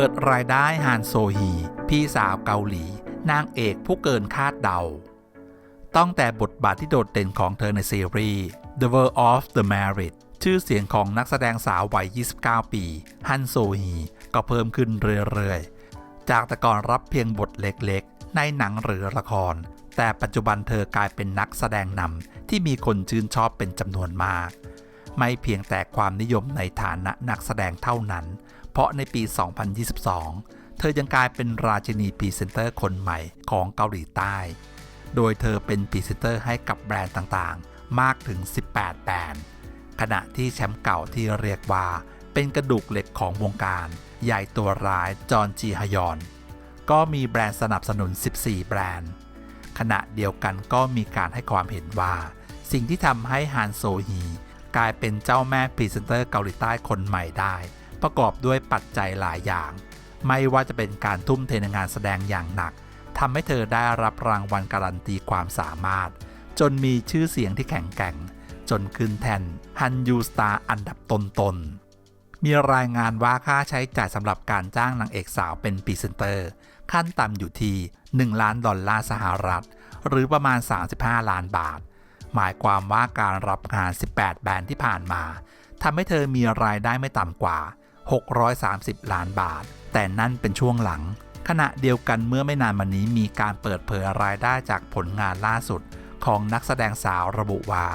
ปิดรายได้ฮานโซฮี พี่สาวเกาหลี นางเอกผู้เกินคาดเดาต้องแต่บทบาทที่โดดเด่นของเธอในซีรีส์ The World of the Married ชื่อเสียงของนักแสดงสาววัย 29 ปีฮันโซฮี ก็เพิ่มขึ้นเรื่อยๆ จากแต่ก่อนรับเพียงบทเล็กๆ ในหนังหรือละคร แต่ปัจจุบันเธอกลายเป็นนักแสดงนำที่มีคนชื่นชอบเป็นจำนวนมาก ไม่เพียงแต่ความนิยมในฐานะนักแสดงเท่านั้น เพราะในปี 2022 เธอยังกลายเป็นราชินีพรีเซนเตอร์คนใหม่ของเกาหลีใต้ โดยเธอเป็นพรีเซนเตอร์ให้กับแบรนด์ต่างๆ มากถึง 18 แบรนด์ ขณะที่แชมป์เก่าที่เรียกว่า เป็นกระดูกเหล็กของวงการ ใหญ่ตัวร้ายจอนจีฮยอน ก็มีแบรนด์สนับสนุน 14 แบรนด์ ขณะเดียวกันก็มีการให้ความเห็นว่า สิ่งที่ทำให้ฮานโซฮี กลายเป็นเจ้าแม่พรีเซนเตอร์เกาหลีใต้คนใหม่ได้ ประกอบด้วยปัจจัยหลายอย่าง ไม่ว่าจะเป็นการทุ่มเทในงานแสดงอย่างหนักทำให้เธอได้รับรางวัลการันตีความสามารถ จนมีชื่อเสียงที่แข็งแกร่ง จนขึ้นแทนฮันยูสตาร์อันดับต้นๆมีรายงานว่าค่าใช้จ่ายสำหรับการจ้างนางเอกสาวเป็นพรีเซนเตอร์ ขั้นต่ำอยู่ที่ 1 ล้านดอลลาร์สหรัฐ หรือประมาณ 35 ล้านบาท หมายความว่าการรับงาน 18 แบรนด์ที่ผ่านมาทำให้เธอมีรายได้ไม่ต่ำกว่า 630 ล้านบาท แต่นั่นเป็นช่วงหลัง ขณะเดียวกันเมื่อไม่นานมานี้มีการเปิดเผยรายได้จากผลงานล่าสุด ของนักแสดงสาวระบุว่า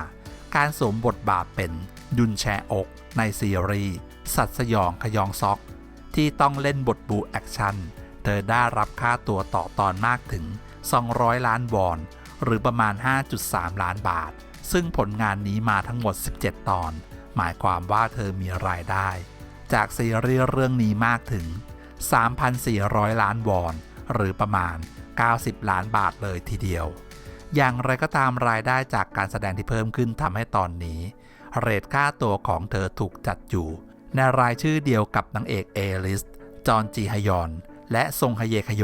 การสวมบทบาทเป็นยุนแชอก ในซีรีส์สัตว์สยองขยองซอก ที่ต้องเล่นบทบูแอคชั่น เธอได้รับค่าตัวต่อตอนมากถึง 200 ล้านวอน หรือประมาณ 5.3 ล้านบาท ซึ่งผลงานนี้มาทั้งหมด 17 ตอน หมายความว่าเธอมีรายได้ จากซีรีส์เรื่องนี้มากถึง 3,400 ล้านวอน หรือประมาณ 90 ล้านบาทเลยทีเดียว อย่างไรก็ตามรายได้จากการแสดงที่เพิ่มขึ้นทำให้ตอนนี้ เรทค่าตัวของเธอถูกจัดอยู่ ในรายชื่อเดียวกับนางเอกเอลิส จอนจีฮยอน และซงฮเยคโย